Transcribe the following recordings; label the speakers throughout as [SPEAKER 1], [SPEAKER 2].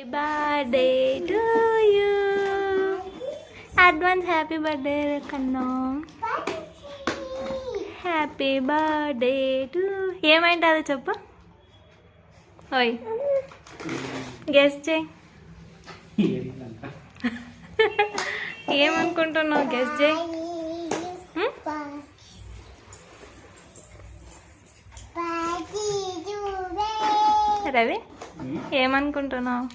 [SPEAKER 1] Birthday to you advance happy birthday కన్నా. Happy birthday to ఏమైంటుందో చెప్పు. ఓయ్ గెస్ట్ చేయి. ఏమనుకుంటున్నావు గెస్ట్ చేయి. హ్మ్? రవి? ఏమనుకుంటున్నావు?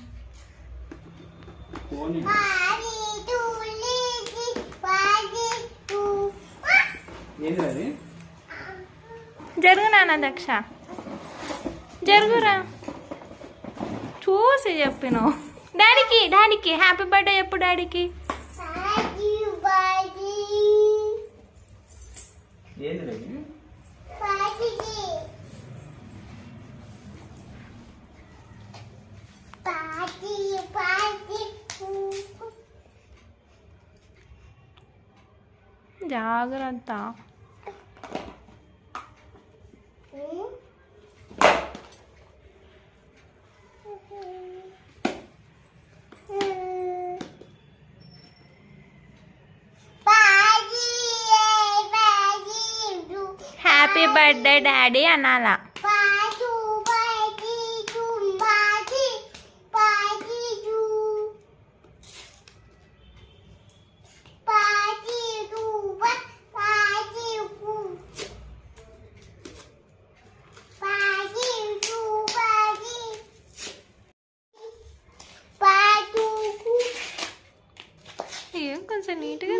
[SPEAKER 2] ఏంది అది
[SPEAKER 1] జరుగు నాన్న దక్ష. జరుగురా. చూసి చెప్పినావు. డాడీకి డాడీకి హ్యాపీ బర్త్డే చెప్పు డాడీకి.
[SPEAKER 2] ఏంది
[SPEAKER 1] జాగ్రత్త హ్యాపీ బర్త్డే డాడీ అనాలా కొంచెం నీట్గా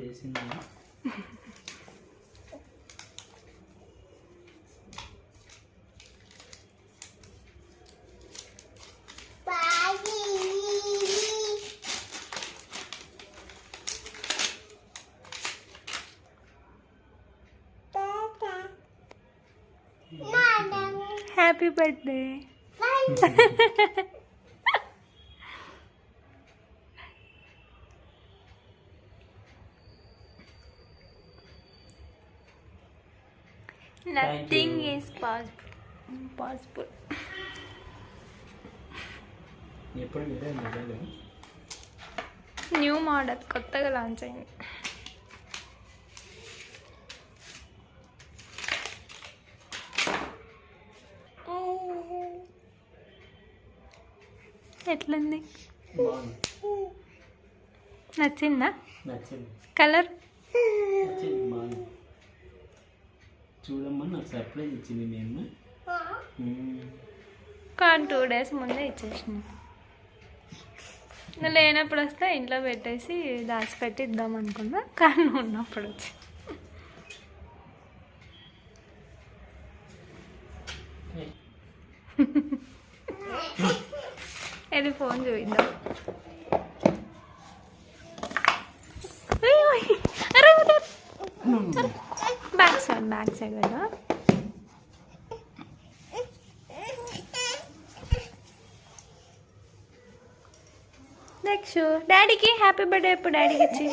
[SPEAKER 2] చేసింది?
[SPEAKER 1] Happy birthday nothing
[SPEAKER 2] you.
[SPEAKER 1] Is possible possible
[SPEAKER 2] ఎప్పుడు మీరే మొబైల్
[SPEAKER 1] న్యూ మోడల్ కొత్తగా లాంచ్ అయింది ఎట్లుంది నచ్చిందా? కలర్?
[SPEAKER 2] చూడమ్మా నాకు సర్ప్రైజ్ ఇచ్చింది నేను
[SPEAKER 1] కానీ టూ డేస్ ముందే ఇచ్చేసిన. నువ్వు లేనప్పుడు వస్తే ఇంట్లో పెట్టేసి దాచిపెట్టి ఇద్దాం అనుకున్నా కానీ ఉన్నప్పుడు వచ్చి. ఏది ఫోన్ చూద్దాం బ్యాక్ సైడ్ బ్యాక్ సైడ్ కదా? నెక్స్ట్ డాడీకి హ్యాపీ బర్త్డే ఇప్పుడు డాడీకి ఇచ్చి?